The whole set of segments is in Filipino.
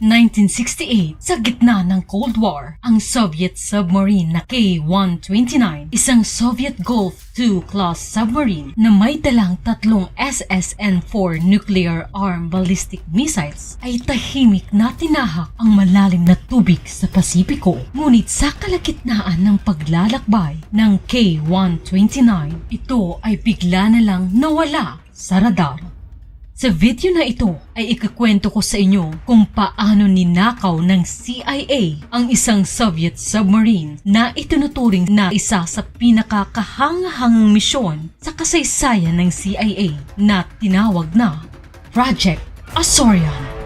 1968, sa gitna ng Cold War, ang Soviet submarine na K-129, isang Soviet Gulf II class submarine na may dalang tatlong SSN-4 nuclear armed ballistic missiles ay tahimik na tinahak ang malalim na tubig sa Pasipiko. Ngunit sa kalagitnaan ng paglalakbay ng K-129, ito ay bigla na lang nawala sa radar. Sa video na ito ay ikakwento ko sa inyo kung paano ninakaw ng CIA ang isang Soviet submarine na itinuturing na isa sa pinakakahangahangang misyon sa kasaysayan ng CIA na tinawag na Project Azorian.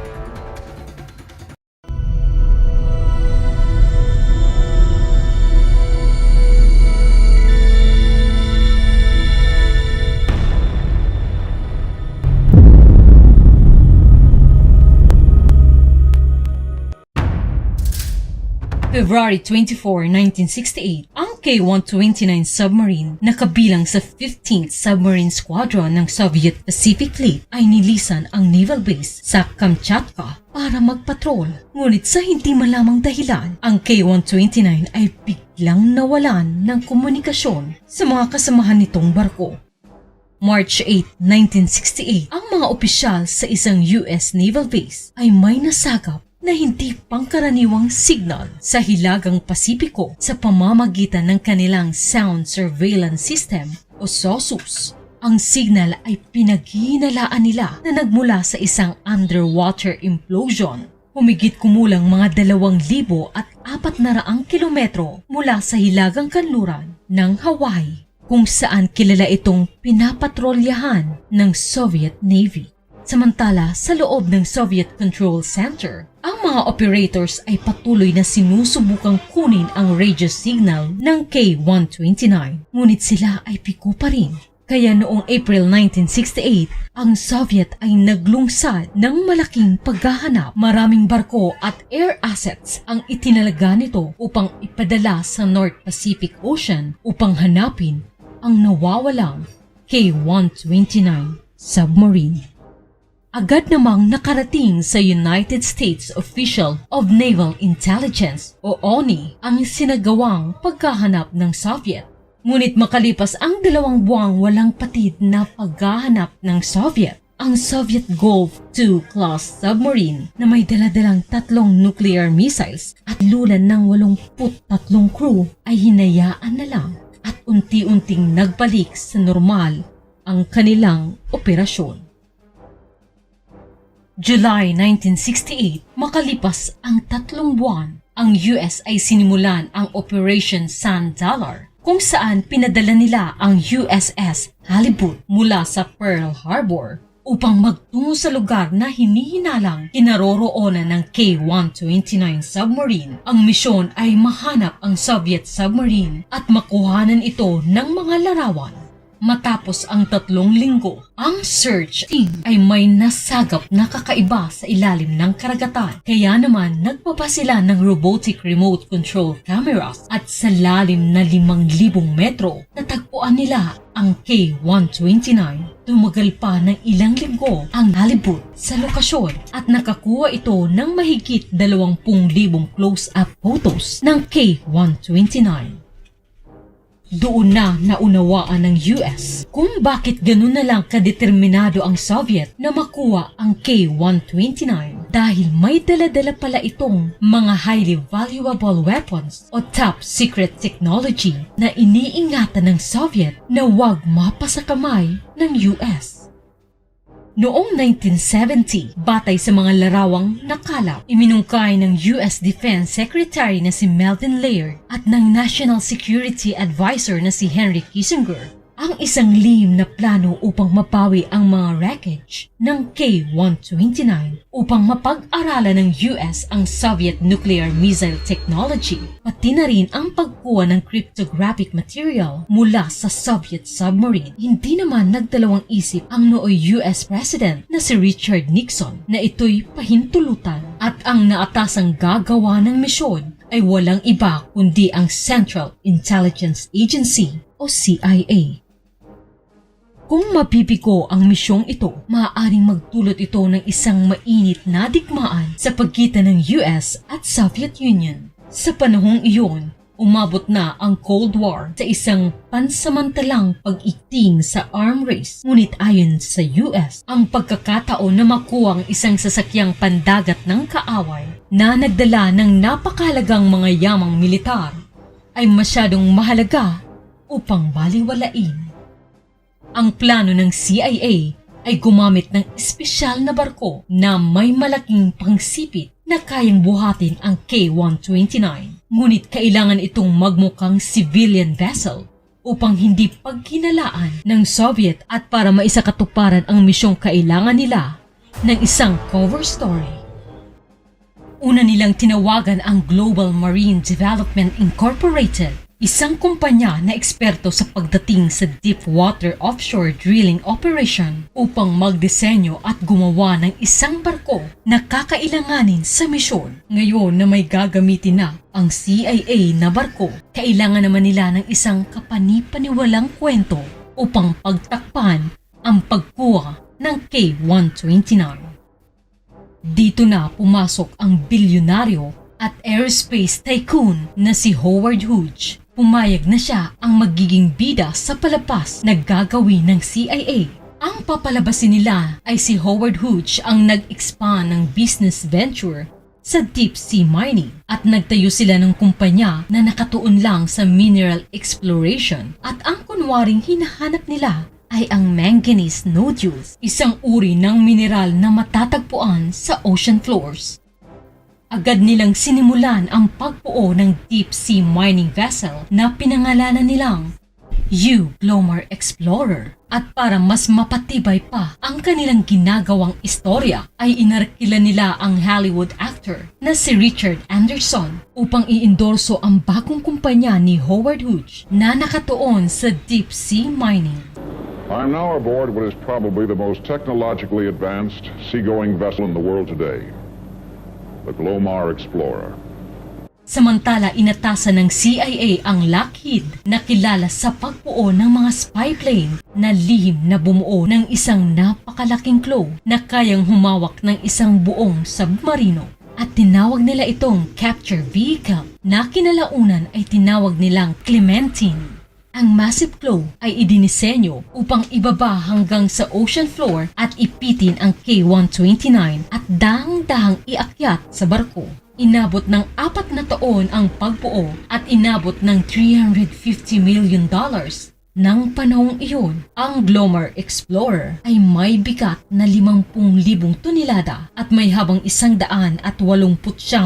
February 24, 1968, ang K-129 submarine na kabilang sa 15th Submarine Squadron ng Soviet Pacific Fleet ay nilisan ang naval base sa Kamchatka para magpatrol. Ngunit sa hindi malamang dahilan, ang K-129 ay biglang nawalan ng komunikasyon sa mga kasamahan nitong barko. March 8, 1968, ang mga opisyal sa isang US naval base ay may nasagap na hindi pangkaraniwang signal sa Hilagang Pasipiko sa pamamagitan ng kanilang Sound Surveillance System o SOSUS. Ang signal ay pinaghihinalaan nila na nagmula sa isang underwater implosion. Humigit kumulang mga dalawang libo at apat na raang kilometro mula sa hilagang kanluran ng Hawaii kung saan kilala itong pinapatrolyahan ng Soviet Navy. Samantala, sa loob ng Soviet Control Center, ang mga operators ay patuloy na sinusubukang kunin ang radio signal ng K-129. Ngunit sila ay piko pa rin. Kaya noong April 1968, ang Soviet ay naglungsad ng malaking paghahanap. Maraming barko at air assets ang itinalaga nito upang ipadala sa North Pacific Ocean upang hanapin ang nawawalang K-129 submarine agad namang nakarating sa United States Official of Naval Intelligence o ONI ang sinagawang pagkahanap ng Soviet. Ngunit makalipas ang dalawang buwang walang patid na paghahanap ng Soviet, ang Soviet Gulf II class submarine na may daladalang tatlong nuclear missiles at lulan ng 83 crew ay hinayaan na lang at unti-unting nagbalik sa normal ang kanilang operasyon. July 1968, makalipas ang tatlong buwan, ang US ay sinimulan ang Operation Sand Dollar kung saan pinadala nila ang USS Halibut mula sa Pearl Harbor upang magtungo sa lugar na hinihinalang kinaroroonan ng K-129 submarine. Ang misyon ay mahanap ang Soviet submarine at makuhanan ito ng mga larawan. Matapos ang tatlong linggo, ang search team ay may nasagap na kakaiba sa ilalim ng karagatan. Kaya naman nagpapa sila ng robotic remote control cameras at sa lalim na 5,000 metro natagpuan nila ang K-129. Tumagal pa ng ilang linggo ang halibut sa lokasyon at nakakuha ito ng mahigit 20,000 close-up photos ng K-129. Doon na naunawaan ng US kung bakit ganun na lang kadeterminado ang Soviet na makuha ang K-129 dahil may dala-dala pala itong mga highly valuable weapons o top secret technology na iniingatan ng Soviet na wag mapasa kamay ng US. Noong 1970, batay sa mga larawang nakalap, iminungkay ng US Defense Secretary na si Melvin Laird at ng National Security Advisor na si Henry Kissinger ang isang lihim na plano upang mapawi ang mga wreckage ng K-129 upang mapag-aralan ng US ang Soviet nuclear missile technology, pati na rin ang pagkuha ng cryptographic material mula sa Soviet submarine. Hindi naman nagdalawang isip ang nooy US President na si Richard Nixon na ito'y pahintulutan at ang naatasang gagawa ng misyon ay walang iba kundi ang Central Intelligence Agency o CIA. Kung mapipiko ang misyong ito, maaaring magdulot ito ng isang mainit na digmaan sa pagitan ng US at Soviet Union. Sa panahong iyon, umabot na ang Cold War sa isang pansamantalang pag-ikting sa arm race. Ngunit ayon sa US, ang pagkakataon na makuha ang isang sasakyang pandagat ng kaaway na nagdala ng napakahalagang mga yamang militar ay masyadong mahalaga upang baliwalain. Ang plano ng CIA ay gumamit ng espesyal na barko na may malaking pangsipit na kayang buhatin ang K-129. Ngunit kailangan itong magmukhang civilian vessel upang hindi pagkinalaan ng Soviet at para maisakatuparan ang misyong kailangan nila ng isang cover story. Una nilang tinawagan ang Global Marine Development Incorporated, isang kumpanya na eksperto sa pagdating sa deep water offshore drilling operation upang magdisenyo at gumawa ng isang barko na kakailanganin sa misyon. Ngayon na may gagamitin na ang CIA na barko, kailangan naman nila ng isang kapanipaniwalang kwento upang pagtakpan ang pagkuha ng K-129. Dito na pumasok ang bilyonaryo at aerospace tycoon na si Howard Hughes. Pumayag na siya ang magiging bida sa palapas na gagawin ng CIA. Ang papalabasin nila ay si Howard Hughes ang nag-expand ng business venture sa deep sea mining at nagtayo sila ng kumpanya na nakatuon lang sa mineral exploration at ang kunwaring hinahanap nila ay ang manganese nodules, isang uri ng mineral na matatagpuan sa ocean floors. Agad nilang sinimulan ang pagbuo ng deep sea mining vessel na pinangalanan nilang U Glomar Explorer. At para mas mapatibay pa ang kanilang ginagawang istorya ay inarkila nila ang Hollywood actor na si Richard Anderson upang iendorso ang bagong kumpanya ni Howard Hughes na nakatuon sa deep sea mining. I'm now aboard what is probably the most technologically advanced seagoing vessel in the world today, the Glomar Explorer. Samantala inatasan ng CIA ang Lockheed na kilala sa pagbuo ng mga spy plane na lihim na bumuo ng isang napakalaking claw na kayang humawak ng isang buong submarino. At tinawag nila itong capture vehicle na kinalaunan ay tinawag nilang Clementine. Ang massive claw ay idinisenyo upang ibaba hanggang sa ocean floor at ipitin ang K-129 at dahang-dahang iakyat sa barko. Inabot ng apat na taon ang pagbuo at inabot ng 350 million dollars. Nang panahong iyon, ang Glomar Explorer ay may bigat na 50,000 tonelada at may habang 189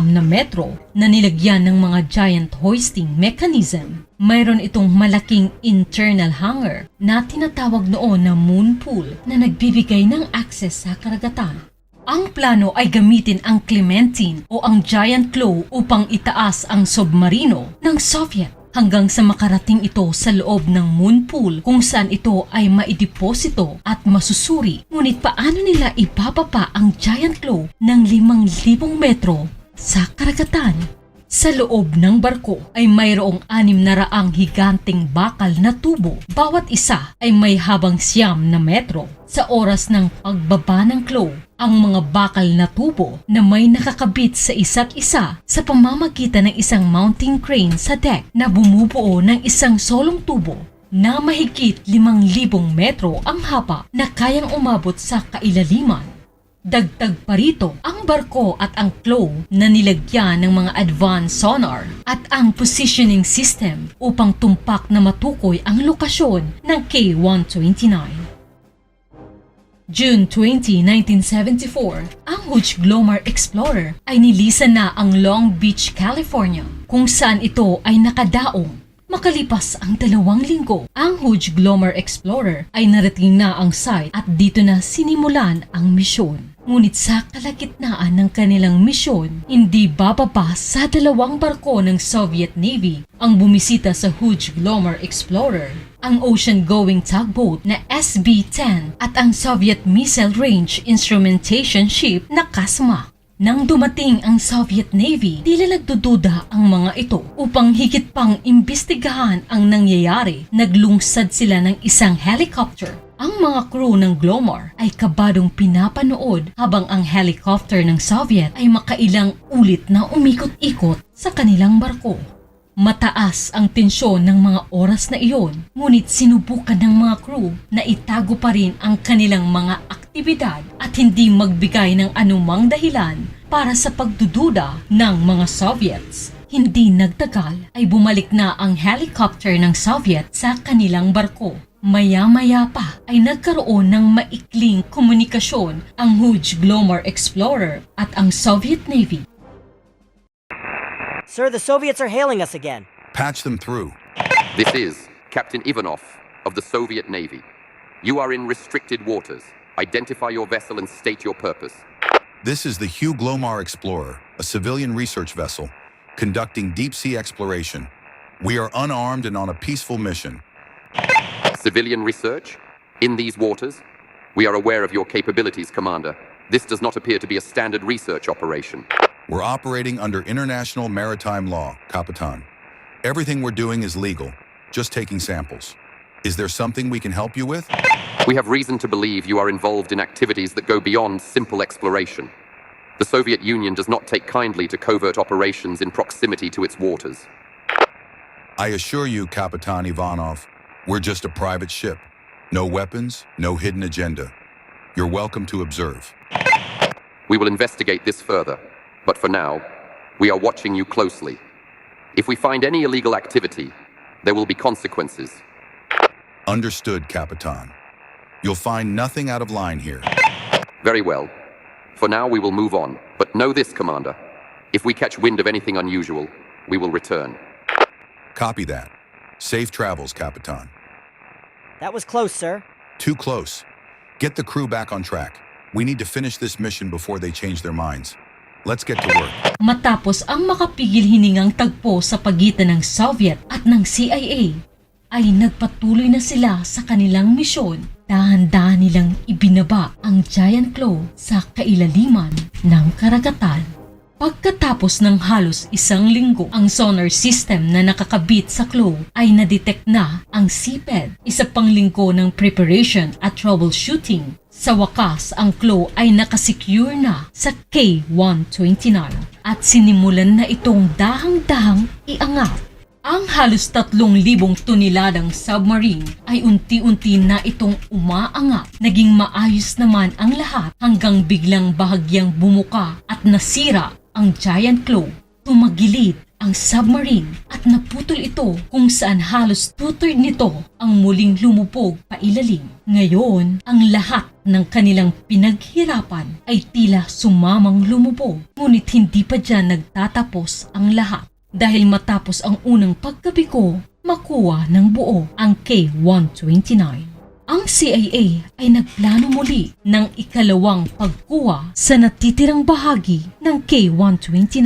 na metro na nilagyan ng mga giant hoisting mechanism. Mayroon itong malaking internal hangar na tinatawag noon na moon pool na nagbibigay ng access sa karagatan. Ang plano ay gamitin ang Clementine o ang Giant Claw upang itaas ang submarino ng Soviet hanggang sa makarating ito sa loob ng moon pool kung saan ito ay maideposito at masusuri. Ngunit paano nila ibababa ang Giant Claw ng 5,000 metro sa karagatan? Sa loob ng barko ay mayroong anim na raang higanting bakal na tubo. Bawat isa ay may habang siyam na metro. Sa oras ng pagbaba ng claw, ang mga bakal na tubo na may nakakabit sa isa't isa sa pamamagitan ng isang mounting crane sa deck na bumubuo ng isang solong tubo na mahigit 5,000 metro ang haba na kayang umabot sa kailaliman. Dagdag pa rito ang barko at ang claw na nilagyan ng mga advanced sonar at ang positioning system upang tumpak na matukoy ang lokasyon ng K-129. June 20, 1974, ang Hugh Glomar Explorer ay nilisan na ang Long Beach, California kung saan ito ay nakadaong Makalipas ang dalawang linggo, ang Hugh Glomar Explorer ay narating na ang site at dito na sinimulan ang misyon. Ngunit sa kalagitnaan ng kanilang misyon, hindi bababa sa dalawang barko ng Soviet Navy ang bumisita sa Hugh Glomar Explorer, ang ocean-going tugboat na SB-10 at ang Soviet Missile Range Instrumentation Ship na Kasma. Nang dumating ang Soviet Navy, tila nagdududa ang mga ito upang higit pang imbestigahan ang nangyayari. Naglungsad sila ng isang helicopter Ang mga crew ng Glomar ay kabadong pinapanood habang ang helicopter ng Soviet ay makailang ulit na umikot-ikot sa kanilang barko. Mataas ang tensyon ng mga oras na iyon, ngunit sinubukan ng mga crew na itago pa rin ang kanilang mga aktibidad at hindi magbigay ng anumang dahilan para sa pagdududa ng mga Soviets. Hindi nagtagal ay bumalik na ang helicopter ng Soviet sa kanilang barko. Maya-maya pa ay nagkaroon ng maikling komunikasyon ang Huge Glomar Explorer at ang Soviet Navy Sir, the Soviets are hailing us again. Patch them through. This is Captain Ivanov of the Soviet Navy. You are in restricted waters. Identify your vessel and state your purpose. This is the Hugh Glomar Explorer, a civilian research vessel conducting deep sea exploration. We are unarmed and on a peaceful mission. Civilian research? In these waters? We are aware of your capabilities, Commander. This does not appear to be a standard research operation. We're operating under international maritime law, Capitan. Everything we're doing is legal, just taking samples. Is there something we can help you with? We have reason to believe you are involved in activities that go beyond simple exploration. The Soviet Union does not take kindly to covert operations in proximity to its waters. I assure you, Capitan Ivanov, we're just a private ship. No weapons, no hidden agenda. You're welcome to observe. We will investigate this further, but for now, we are watching you closely. If we find any illegal activity, there will be consequences. Understood, Capitan. You'll find nothing out of line here. Very well. For now, we will move on. But know this, Commander. If we catch wind of anything unusual, we will return. Copy that. Safe travels, Capitan. That was close, sir. Too close. Get the crew back on track. We need to finish this mission before they change their minds. Let's get to work. Matapos ang makapigil hiningang tagpo sa pagitan ng Soviet at ng CIA, ay nagpatuloy na sila sa kanilang misyon. Dahan-dahan nilang ibinaba ang Giant Claw sa kailaliman ng karagatan. Pagkatapos ng halos isang linggo, ang sonar system na nakakabit sa Claw ay nadetect na ang CPED, isa pang linggo ng preparation at troubleshooting. Sa wakas, ang Claw ay nakasecure na sa K-129 at sinimulan na itong dahang-dahang iangat. Ang halos tatlong libong toniladang submarine ay unti-unti na itong umaangat. Naging maayos naman ang lahat hanggang biglang bahagyang bumuka at nasira ang giant claw. Tumagilid ang submarine at naputol ito kung saan halos two-third nito ang muling lumubog pailalim. Ngayon, ang lahat ng kanilang pinaghirapan ay tila sumamang lumubog. Ngunit hindi pa dyan nagtatapos ang lahat dahil matapos ang unang pagkabigo, makuha ng buo ang K-129. Ang CIA ay nagplano muli ng ikalawang pagkuha sa natitirang bahagi ng K-129.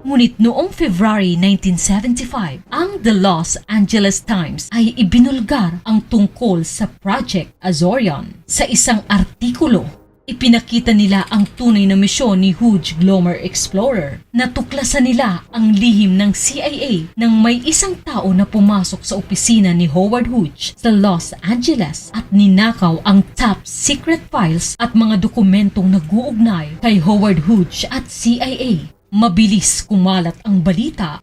Ngunit noong February 1975, ang The Los Angeles Times ay ibinulgar ang tungkol sa Project Azorian. Sa isang artikulo, ipinakita nila ang tunay na misyon ni Huge Glomar Explorer. Natuklasan nila ang lihim ng CIA nang may isang tao na pumasok sa opisina ni Howard Hughes sa Los Angeles at ninakaw ang top secret files at mga dokumentong nag-uugnay kay Howard Hughes at CIA. Mabilis kumalat ang balita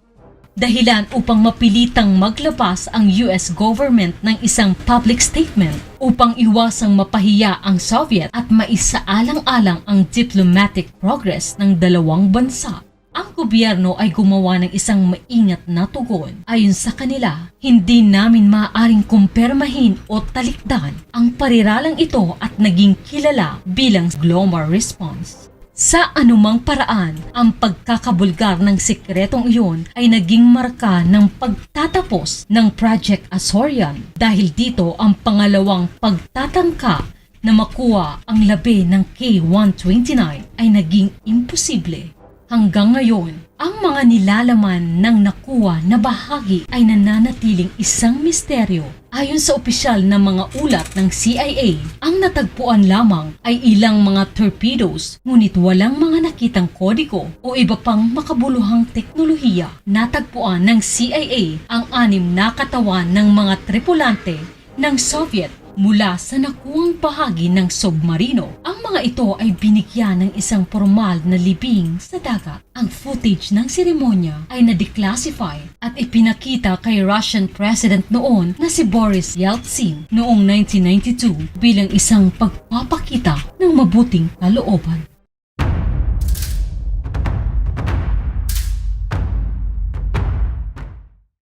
dahilan upang mapilitang maglabas ang US government ng isang public statement upang iwasang mapahiya ang Soviet at maisaalang-alang ang diplomatic progress ng dalawang bansa. Ang gobyerno ay gumawa ng isang maingat na tugon. Ayon sa kanila, hindi namin maaaring kumpirmahin o talikdan ang pariralang ito at naging kilala bilang Glomar Response. Sa anumang paraan, ang pagkakabulgar ng sikretong iyon ay naging marka ng pagtatapos ng Project Azorian dahil dito ang pangalawang pagtatangka na makuha ang labi ng K-129 ay naging imposible. Hanggang ngayon, ang mga nilalaman ng nakuha na bahagi ay nananatiling isang misteryo. Ayon sa opisyal na mga ulat ng CIA, ang natagpuan lamang ay ilang mga torpedoes ngunit walang mga nakitang kodigo o iba pang makabuluhang teknolohiya. Natagpuan ng CIA ang anim na katawan ng mga tripulante ng Soviet mula sa nakuwang bahagi ng submarino. Ang mga ito ay binigyan ng isang formal na libing sa dagat. Ang footage ng seremonya ay na-declassify at ipinakita kay Russian President noon na si Boris Yeltsin noong 1992 bilang isang pagpapakita ng mabuting kalooban.